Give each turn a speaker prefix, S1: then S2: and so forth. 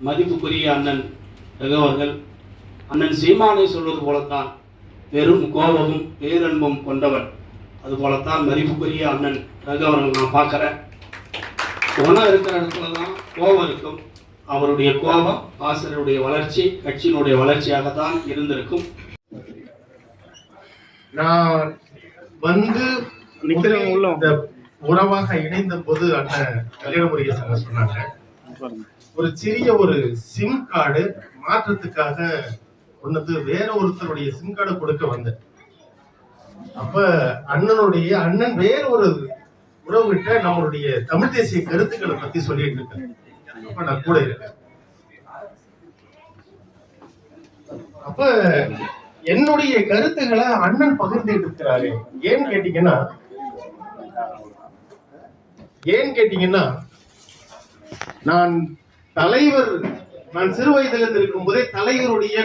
S1: மதிப்புக்குரிய அண்ணன் ரகுவர்கள் அண்ணன் சீமானை சொல்வது போலத்தான் வெறும் கோபமும் பேரன்பும் கொண்டவர் அது போலத்தான் மதிப்புக்குரிய அண்ணன் ரகு அவர்கள் நான் பார்க்குறேன். குணம் இருக்கிற இடத்துல தான் கோபம் இருக்கும். அவருடைய கோபம் ஆசிரியருடைய வளர்ச்சி கட்சியினுடைய வளர்ச்சியாகத்தான் இருந்திருக்கும்.
S2: நான் வந்து உறவாக இணைந்த போது அண்ணன் கல்யாண முருகே பாருங்க. ஒரு சிறிய ஒரு சிம் கார்டு மாற்றத்துக்காக ஒன்னது வேற ஒருத்தருடைய சிம் கார்டு கொடுக்க வந்தேன். அப்ப அண்ணனுடைய அண்ணன் வேற ஒரு உறவுகிட்ட நம்மளுடைய தமிழ் தேசிய கருத்துக்களை பத்தி சொல்லிட்டு இருக்கேன் அப்ப நான் கூட இருக்கேன். அப்ப என்னுடைய கருத்துக்களை அண்ணன் பகிர்ந்துட்டு இருக்கிறாரு. ஏன்னு கேட்டீங்கன்னா ஏன்னு கேட்டீங்கன்னா நான் தலைவர் நான் சிறு வயதிலிருந்து இருக்கும் போதே தலைவருடைய